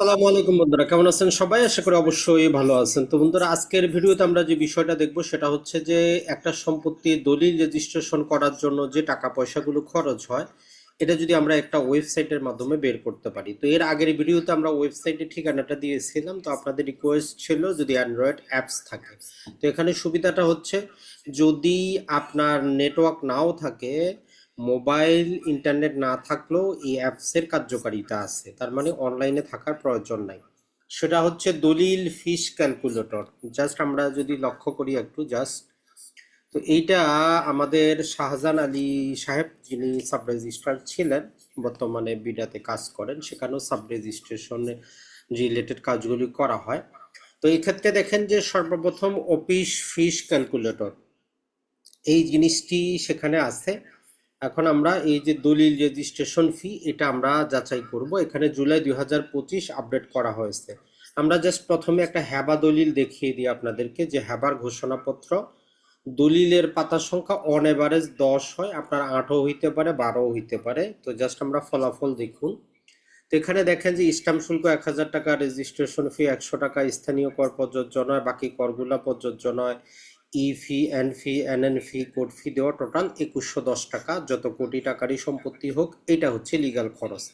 আসসালামু আলাইকুম বন্ধুরা, কেমন আছেন সবাই? আশা করি অবশ্যই ভালো আছেন। তো বন্ধুরা, আজকের ভিডিওতে আমরা যে বিষয়টা দেখব সেটা হচ্ছে যে একটা সম্পত্তি দলিল রেজিস্ট্রেশন করার জন্য যে টাকা পয়সাগুলো খরচ হয়, এটা যদি আমরা একটা ওয়েবসাইটের মাধ্যমে বের করতে পারি। তো এর আগের ভিডিওতে আমরা ওয়েবসাইটের ঠিকানাটা দিয়েছিলাম, তো আপনাদের রিকোয়েস্ট ছিল যদি অ্যান্ড্রয়েড অ্যাপস থাকে। তো এখানে সুবিধাটা হচ্ছে, যদি আপনার নেটওয়ার্ক নাও থাকে মোবাইল, ইন্টারনেট না থাকলেও এই অ্যাপসের কার্যকারিতা আছে। তার মানে অনলাইনে থাকার প্রয়োজন নাই। সেটা হচ্ছে দলিল, ফিস, ক্যালকুলেটর। জাস্ট আমরা যদি লক্ষ্য করি একটু, জাস্ট। তো এইটা আমাদের শাহজাহান আলী সাহেব, যিনি সাব রেজিস্ট্রার ছিলেন, বর্তমানে বিডাতে কাজ করেন, সেখানেও সাব রেজিস্ট্রেশনে রিলেটেড কাজগুলি করা হয়। তো এই ক্ষেত্রে দেখেন যে সর্বপ্রথম অফিস, ফিস, ক্যালকুলেটর। এই জিনিসটি সেখানে আছে। এখন আমরা এই যে দলিল রেজিস্ট্রেশন ফি এটা আমরা যাচাই করব। এখানে জুলাই দুই হাজার পঁচিশ আপডেট করা হয়েছে। আমরা জাস্ট প্রথমে একটা হ্যাবা দলিল দেখিয়ে দিই আপনাদেরকে, যে হ্যাবার ঘোষণাপত্র। দলিলের পাতা সংখ্যা অন এভারেজ দশ হয়, আপনার আটও হইতে পারে, বারোও হইতে পারে। তো জাস্ট আমরা ফলাফল দেখুন। তো এখানে দেখেন যে স্ট্যাম্প শুল্ক এক হাজার টাকা রেজিস্ট্রেশন ফি একশো টাকা, স্থানীয় কর প্রযোজ্য নয়, বাকি করগুলা প্রযোজ্য নয়। E fee, N fee, N N fee, code fee দেওয়া টোটাল একুশশো দশ টাকা। যত কোটি টাকারই সম্পত্তি হোক, এটা হচ্ছে লিগাল খরচ।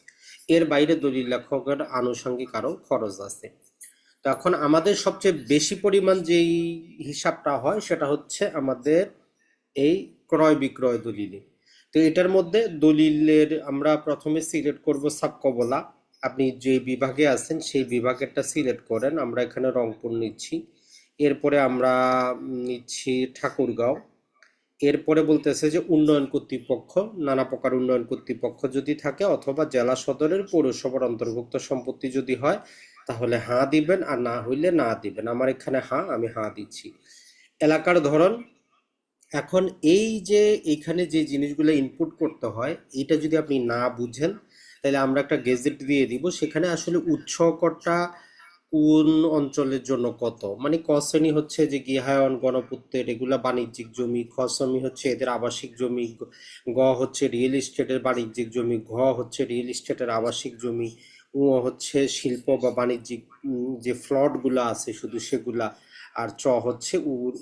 এর বাইরে দলিল লেখকের আনুষঙ্গিক আরও খরচ আছে। তো এখন আমাদের সবচেয়ে বেশি পরিমাণ যেই হিসাবটা হয়, সেটা হচ্ছে আমাদের এই ক্রয় বিক্রয় দলিলে। তো এটার মধ্যে দলিলের আমরা প্রথমে সিলেক্ট করব সাবকবলা আপনি যে বিভাগে আছেন, সেই বিভাগেরটা সিলেক্ট করেন। আমরা এখানে রংপুর নিচ্ছি। এরপরে আমরা নিচ্ছি ঠাকুরগাঁও। এরপরে বলতেছে যে উন্নয়ন কর্তৃপক্ষ, নানা প্রকার উন্নয়ন কর্তৃপক্ষ যদি থাকে অথবা জেলা সদরের পৌরসভার অন্তর্ভুক্ত সম্পত্তি যদি হয়, তাহলে হাঁ দিবেন আর না হইলে না দিবেন। আমার এখানে হাঁ, আমি হাঁ দিচ্ছি। এলাকার ধরন, এখন এই যে এখানে যে জিনিসগুলো ইনপুট করতে হয়, এটা যদি আপনি না বুঝেন, তাহলে আমরা একটা গেজেট দিয়ে দিব। সেখানে আসলে উৎস করটা কোন অঞ্চলের জন্য কত? মানে ক শ্রেণি হচ্ছে যে গৃহায়ন গণপূর্তের এগুলা বাণিজ্যিক জমি, খ শ্রেণি হচ্ছে এদের আবাসিক জমি, গ হচ্ছে রিয়েল এস্টেটের বাণিজ্যিক জমি, ঘ হচ্ছে রিয়েল এস্টেটের আবাসিক জমি, উ হচ্ছে শিল্প বা বাণিজ্যিক যে ফ্লটগুলো আছে শুধু সেগুলা, আর চ হচ্ছে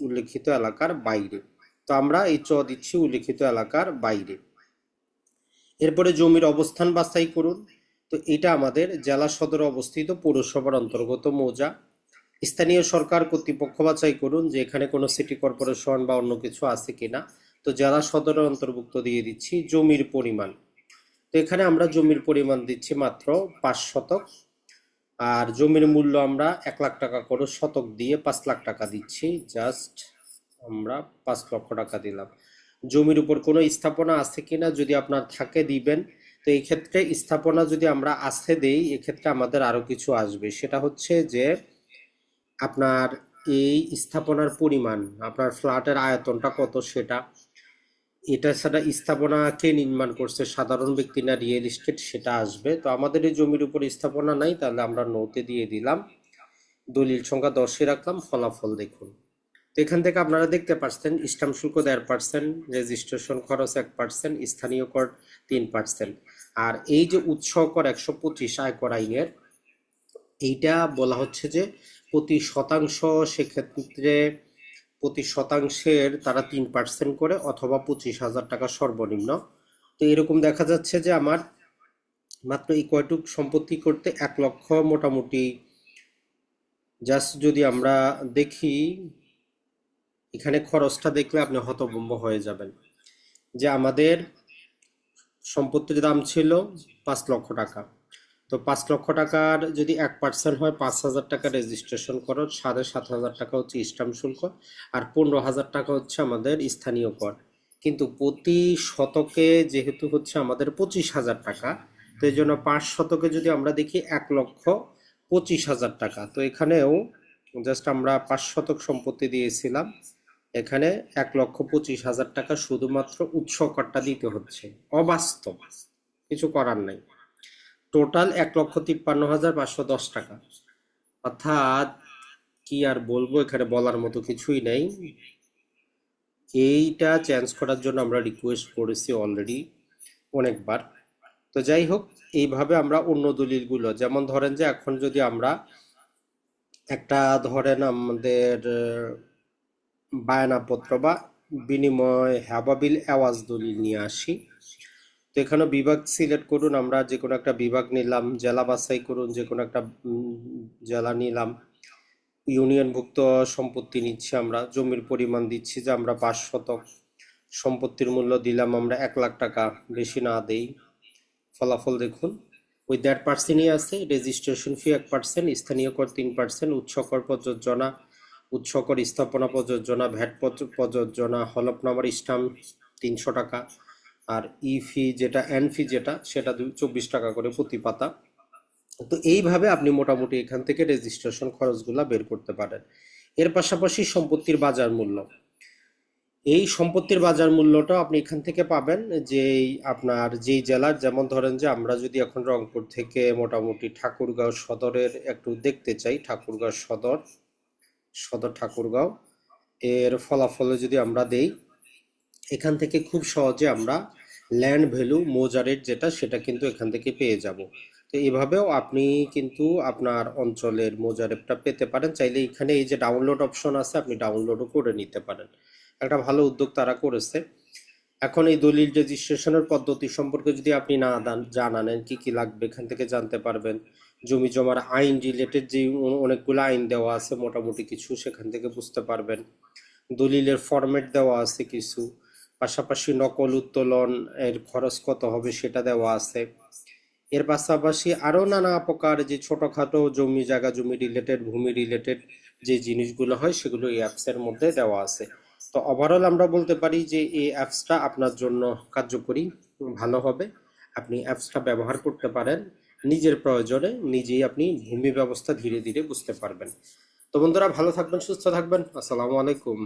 উল্লেখিত এলাকার বাইরে। তো আমরা এই চ দিচ্ছি উল্লেখিত এলাকার বাইরে। এরপরে জমির অবস্থান বাছাই করুন। তো এটা আমাদের জেলা সদরে অবস্থিত পৌরসভার অন্তর্গত মৌজা। স্থানীয় সরকার কর্তৃপক্ষ বাছাই করুন যে এখানে কোনো সিটি কর্পোরেশন বা অন্য কিছু আছে কিনা। তো জেলা সদরের অন্তর্ভুক্ত দিয়ে দিচ্ছি জমির পরিমাণ। তো এখানে আমরা জমির পরিমাণ দিচ্ছি মাত্র পাঁচ শতক। আর জমির মূল্য আমরা এক লাখ টাকা করে শতক দিয়ে পাঁচ লাখ টাকা দিচ্ছি। জাস্ট আমরা পাঁচ লক্ষ টাকা দিলাম। জমির উপর কোনো স্থাপনা আছে কিনা যদি আপনার থাকে দিবেন। তো এই ক্ষেত্রে স্থাপনা যদি আমরা আসতে দেই, এক্ষেত্রে আমাদের আরও কিছু আসবে। সেটা হচ্ছে যে, আপনার এই স্থাপনার পরিমাণ, আপনার ফ্ল্যাটের আয়তনটা কত সেটা, এটা ছাড়া স্থাপনা কে নির্মাণ করছে, সাধারণ ব্যক্তি না রিয়েল এস্টেট সেটা আসবে। তো আমাদের এই জমির উপর স্থাপনা নাই, তাহলে আমরা নোতে দিয়ে দিলাম। দলিল সংখ্যা দশে রাখলাম, ফলাফল দেখুন। তো এখান থেকে আপনারা দেখতে পাচ্ছেন স্টাম্প শুল্ক দেড় পার্সেন্ট রেজিস্ট্রেশন খরচ এক পার্সেন্ট স্থানীয় কর তিন পার্সেন্ট আর এই যে উৎসব কর একশো পঁচিশ আয়কর আইনের, এইটা বলা হচ্ছে যে প্রতি শতাংশ সেক্ষেত্রে প্রতি শতাংশের তারা তিন পার্সেন্ট করে অথবা পঁচিশ হাজার টাকা সর্বনিম্ন। তো এরকম দেখা যাচ্ছে যে আমার মাত্র এই কয়টুক সম্পত্তি করতে এক লক্ষ মোটামুটি জাস্ট যদি আমরা দেখি, এখানে খরচটা দেখলে আপনি হতভম্ব হয়ে যাবেন। যে আমাদের সম্পত্তির দাম ছিল পাঁচ লক্ষ টাকা। তো পাঁচ লক্ষ টাকার যদি এক পার্সেন্ট হয়, পাঁচ হাজার টাকা রেজিস্ট্রেশন খরচ সাড়ে সাত হাজার টাকা হচ্ছে স্টাম্প শুল্ক আর পনেরো হাজার টাকা হচ্ছে আমাদের স্থানীয় কর। কিন্তু প্রতি শতকে যেহেতু হচ্ছে আমাদের পঁচিশ হাজার টাকা, তো এই জন্য পাঁচ শতকে যদি আমরা দেখি এক লক্ষ পঁচিশ হাজার টাকা। তো এখানেও জাস্ট আমরা পাঁচ শতক সম্পত্তি দিয়েছিলাম। এখানে এক লক্ষ পঁচিশ হাজার টাকা শুধুমাত্র উৎস করটা দিতে হচ্ছে। অবাস্তব। কিছু করার নাই। টোটাল এক লক্ষ তিপ্পান্ন হাজার পাঁচশো দশ টাকা। অর্থাৎ কি আর বলব, এখানে বলার মতো কিছুই নেই। এইটা চেঞ্জ করার জন্য আমরা রিকোয়েস্ট করেছি অলরেডি অনেকবার। তো যাই হোক, এইভাবে আমরা অন্য দলিলগুলো, যেমন ধরেন যে এখন যদি আমরা একটা, ধরেন আমাদের বায়নাপত্র বা বিনিময় হ্যাবাবিল আওয়াজ দলিল নিয়ে আসি। তো এখানে বিভাগ সিলেক্ট করুন, আমরা যে কোনো একটা বিভাগ নিলাম, জেলা বাছাই করুন, যে কোনো একটা জেলা নিলাম। ইউনিয়নভুক্ত সম্পত্তি নিচ্ছি আমরা, জমির পরিমাণ দিচ্ছি যে আমরা পাঁচ শতক। সম্পত্তির মূল্য দিলাম আমরা এক লাখ টাকা, বেশি না দেই। ফলাফল দেখুন, ওই দেড় পার্সেন্টই আছে রেজিস্ট্রেশন ফি এক পার্সেন্ট স্থানীয় কর তিন পার্সেন্ট উৎসকর প্রযোজনা উৎসকর স্থাপনা প্রযোজনা ভ্যাট প্রযোজনা, হলফনামার স্টাম্প তিনশো টাকা আর ই ফি যেটা, এন ফি যেটা, সেটা চব্বিশ টাকা করে প্রতি পাতা। তো এইভাবে আপনি মোটামুটি এখান থেকে রেজিস্ট্রেশন খরচগুলা বের করতে পারেন। এর পাশাপাশি সম্পত্তির বাজার মূল্য। এই সম্পত্তির বাজার মূল্যটা আপনি এখান থেকে পাবেন যে আপনার যেই জেলার, যেমন ধরেন যে আমরা যদি এখন রংপুর থেকে মোটামুটি ঠাকুরগাঁও সদরের একটু দেখতে চাই, ঠাকুরগাঁও সদর। সদর ঠাকুরগাঁও। এর ফলাফলে যদি আমরা দেই, এখান থেকে খুব সহজে আমরা ল্যান্ড ভ্যালু মোজারেট যেটা, সেটা কিন্তু এখান থেকে পেয়ে যাব। তো এভাবেও আপনি কিন্তু আপনার অঞ্চলের মোজারেটটা পেতে পারেন। চাইলে এখানে এই যে ডাউনলোড অপশন আছে, আপনি ডাউনলোডও করে নিতে পারেন। একটা ভালো উদ্যোগ তারা করেছে। এখন এই দলিল রেজিস্ট্রেশনের পদ্ধতি সম্পর্কে যদি আপনি না জানানেন কি কি লাগবে, এখান থেকে জানতে পারবেন। জমি জমার আইন রিলেটেড যে অনেকগুলো আইন দেওয়া আছে, মোটামুটি কিছু সেখান থেকে বুঝতে পারবেন। দলিলের ফরম্যাট দেওয়া আছে কিছু। পাশাপাশি নকল উত্তোলন এর খরচ কত হবে সেটা দেওয়া আছে। এর পাশাপাশি আরও নানা প্রকার যে ছোটোখাটো জমি জায়গা, জমি রিলেটেড ভূমি রিলেটেড যে জিনিসগুলো হয়, সেগুলো এই অ্যাপসের মধ্যে দেওয়া আছে। তো ওভারঅল আমরা বলতে পারি যে এই অ্যাপসটা আপনার জন্য কার্যকরী, ভালো হবে। আপনি অ্যাপসটা ব্যবহার করতে পারেন। নিজের প্রয়োজনে নিজেই আপনি ভূমি ব্যবস্থা ধীরে ধীরে বুঝতে পারবেন। তো বন্ধুরা, ভালো থাকবেন, সুস্থ থাকবেন। আসসালামু আলাইকুম।